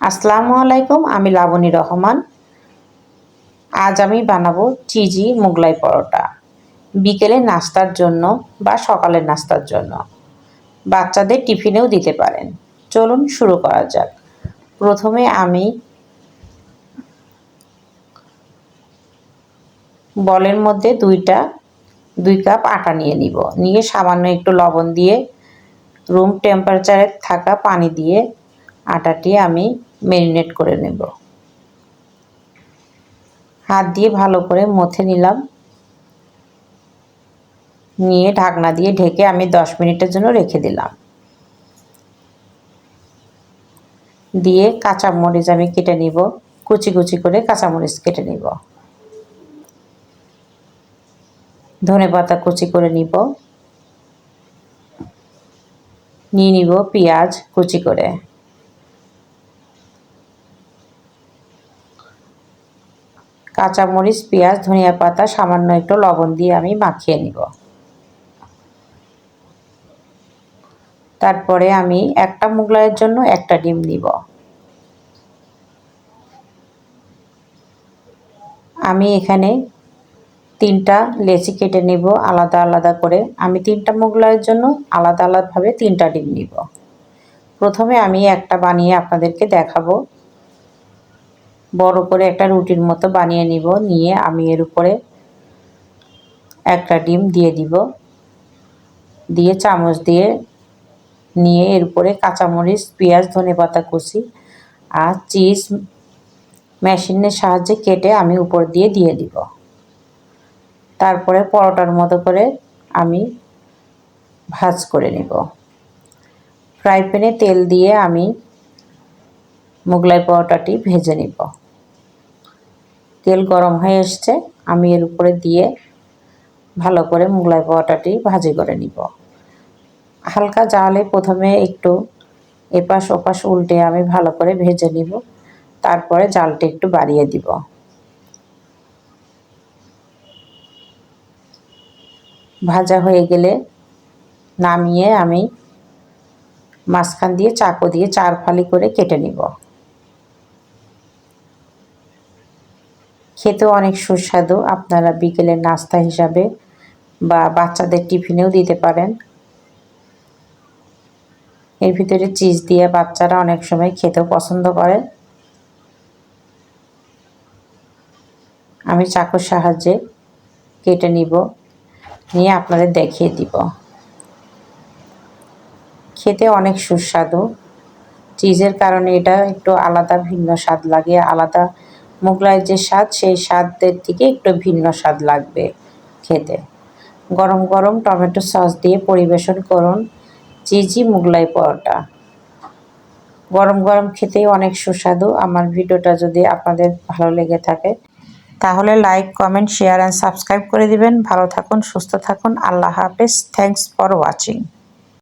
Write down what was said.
আসসালামু আলাইকুম, আমি লাবণী রহমান। আজ আমি বানাবো চিজি মোগলাই পরোটা। বিকেলে নাস্তার জন্য বা সকালের নাস্তার জন্য। বাচ্চাদের টিফিনেও দিতে পারেন। চলুন শুরু করা যাক। প্রথমে আমি বলের মধ্যে দুইটা, দুই কাপ আটা নিয়ে নিব। নিয়ে সামান্য একটু লবণ দিয়ে রুম টেম্পারেচারে থাকা পানি দিয়ে আটাটি আমি ম্যারিনেট করে নেব। হাত দিয়ে ভালো করে মথে নিলাম। নিয়ে ঢাকনা দিয়ে ঢেকে আমি দশ মিনিটের জন্য রেখে দিলাম। দিয়ে কাঁচামরিচ আমি কেটে নিব। কুচি কুচি করে কাঁচামরিচ কেটে নিব। ধনে পাতা কুচি করে নিব। নিয়ে নিব পেঁয়াজ কুচি করে। কাঁচামরিচ, পেঁয়াজ, ধনিয়া পাতা, সামান্য একটু লবণ দিয়ে আমি মাখিয়ে নিব। তারপরে আমি একটা মুগলাইয়ের জন্য একটা ডিম নিব। আমি এখানে তিনটা লেচি কেটে নিব, আলাদা আলাদা করে। আমি তিনটা মোগলাইয়ের জন্য আলাদা আলাদাভাবে তিনটা ডিম নিব। প্রথমে আমি একটা বানিয়ে আপনাদেরকে দেখাবো। বড় করে একটা রুটির মতো বানিয়ে নিব, নিয়ে আমি এর উপরে একটা ডিম দিয়ে দিব। দিয়ে চামচ দিয়ে নিয়ে এর উপরে কাঁচামরিচ, পেঁয়াজ, ধনে পাতা কুচি আর চিজ মেশিনের সাহায্যে কেটে আমি উপর দিয়ে দিয়ে দিব। তারপরে পরোটার মতো করে আমি ভাজ করে নিব। ফ্রাই প্যানে তেল দিয়ে আমি মোগলাই পরোটাটি ভেজে নিব। তেল গরম হয়ে এসছে, আমি এর উপরে দিয়ে ভালো করে মোগলাই পরোটাটি ভাজি করে নিব। হালকা জালে প্রথমে একটু এপাশ ওপাশ উল্টে আমি ভালো করে ভেজে নিব, তারপরে জালটা একটু বাড়িয়ে দিব। ভাজা হয়ে গেলে নামিয়ে আমি মাঝখান দিয়ে চাকু দিয়ে চার ফালি করে কেটে নিব। খেতেও অনেক সুস্বাদু। আপনারা বিকেলের নাস্তা হিসাবে বা বাচ্চাদের টিফিনেও দিতে পারেন। এর ভিতরে চিজ দিয়ে বাচ্চারা অনেক সময় খেতেও পছন্দ করে। আমি চাকুর সাহায্যে কেটে নিব, নিয়ে আপনাদের দেখিয়ে দিব। খেতে অনেক সুস্বাদু। চিজের কারণে এটা একটু আলাদা ভিন্ন স্বাদ লাগে, আলাদা মোগলাইয়ের যে স্বাদ, সেই স্বাদের থেকে একটু ভিন্ন স্বাদ লাগবে খেতে। গরম গরম টমেটো সস দিয়ে পরিবেশন করুন চিজি মোগলাই পরোটা। গরম গরম খেতেই অনেক সুস্বাদু। আমার ভিডিওটা যদি আপনাদের ভালো লেগে থাকে, তাহলে like, comment, share and subscribe করে দিবেন। ভালো থাকুন, সুস্থ থাকুন। আল্লাহ হাফেজ। Thanks for watching